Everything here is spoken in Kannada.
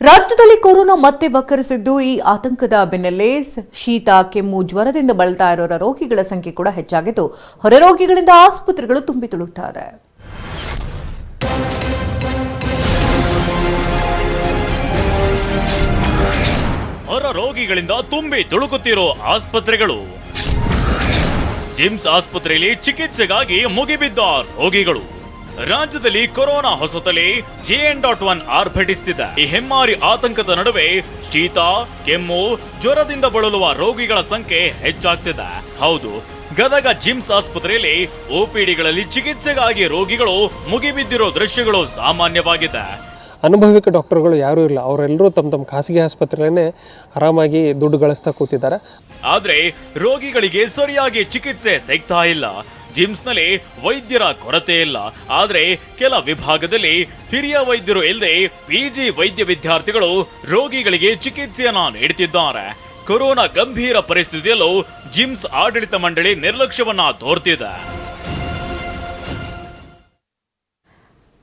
ರಾಜ್ಯದಲ್ಲಿ ಕೊರೋನಾ ಮತ್ತೆ ವಕ್ಕರಿಸಿದ್ದು ಈ ಆತಂಕದ ಬೆನ್ನಲ್ಲೇ ಶೀತ, ಕೆಮ್ಮು, ಜ್ವರದಿಂದ ಬಳಲ್ತಾ ಇರೋ ರೋಗಿಗಳ ಸಂಖ್ಯೆ ಕೂಡ ಹೆಚ್ಚಾಗಿದ್ದು ಹೊರ ರೋಗಿಗಳಿಂದ ಆಸ್ಪತ್ರೆಗಳು ತುಂಬಿ ತುಳುಕ್ತಾ ಇದೆ ಹೊರ ರೋಗಿಗಳಿಂದ ತುಂಬಿ ತುಳುಕುತ್ತಿರೋ ಆಸ್ಪತ್ರೆಗಳು. ಜಿಮ್ಸ್ ಆಸ್ಪತ್ರೆಯಲ್ಲಿ ಚಿಕಿತ್ಸೆಗಾಗಿ ಮುಗಿಬಿದ್ದ ರೋಗಿಗಳು. ರಾಜ್ಯದಲ್ಲಿ ಕೊರೋನಾ ಹೊಸತಲಿ ಜೆಎನ್ ಡಾಟ್ ಒನ್ ಆರ್ಭಟಿಸುತ್ತಿದೆ ಈ ಹೆಮ್ಮಾರಿ ಆತಂಕದ ನಡುವೆ ಶೀತ ಕೆಮ್ಮು ಜ್ವರದಿಂದ ಬಳಲುವ ರೋಗಿಗಳ ಸಂಖ್ಯೆ ಹೆಚ್ಚಾಗ್ತಿದೆ. ಹೌದು ಗದಗ ಜಿಮ್ಸ್ ಆಸ್ಪತ್ರೆಯಲ್ಲಿ ಓಪಿಡಿಗಳಲ್ಲಿ ಚಿಕಿತ್ಸೆಗಾಗಿ ರೋಗಿಗಳು ಮುಗಿಬಿದ್ದಿರೋ ದೃಶ್ಯಗಳು ಸಾಮಾನ್ಯವಾಗಿದೆ. ಅನುಭವಿಕ ಡಾಕ್ಟರ್ಗಳು ಯಾರೂ ಇಲ್ಲ. ಅವರೆಲ್ಲರೂ ತಮ್ಮ ತಮ್ಮ ಖಾಸಗಿ ಆಸ್ಪತ್ರೆಯಲ್ಲೇ ಆರಾಮಾಗಿ ದುಡ್ಡು ಗಳಿಸ್ತಾ ಕೂತಿದ್ದಾರೆ. ಆದ್ರೆ ರೋಗಿಗಳಿಗೆ ಸರಿಯಾಗಿ ಚಿಕಿತ್ಸೆ ಸಿಗ್ತಾ ಇಲ್ಲ. ಜಿಮ್ಸ್ನಲ್ಲಿ ವೈದ್ಯರ ಕೊರತೆ ಇಲ್ಲ. ಆದರೆ ಕೆಲ ವಿಭಾಗದಲ್ಲಿ ಹಿರಿಯ ವೈದ್ಯರು ಇಲ್ಲದೆ ಪಿಜಿ ವೈದ್ಯ ವಿದ್ಯಾರ್ಥಿಗಳು ರೋಗಿಗಳಿಗೆ ಚಿಕಿತ್ಸೆಯನ್ನ ನೀಡುತ್ತಿದ್ದಾರೆ. ಕೊರೋನಾ ಗಂಭೀರ ಪರಿಸ್ಥಿತಿಯಲ್ಲೂ ಜಿಮ್ಸ್ ಆಡಳಿತ ಮಂಡಳಿ ನಿರ್ಲಕ್ಷ್ಯವನ್ನ ತೋರ್ತಿದೆ.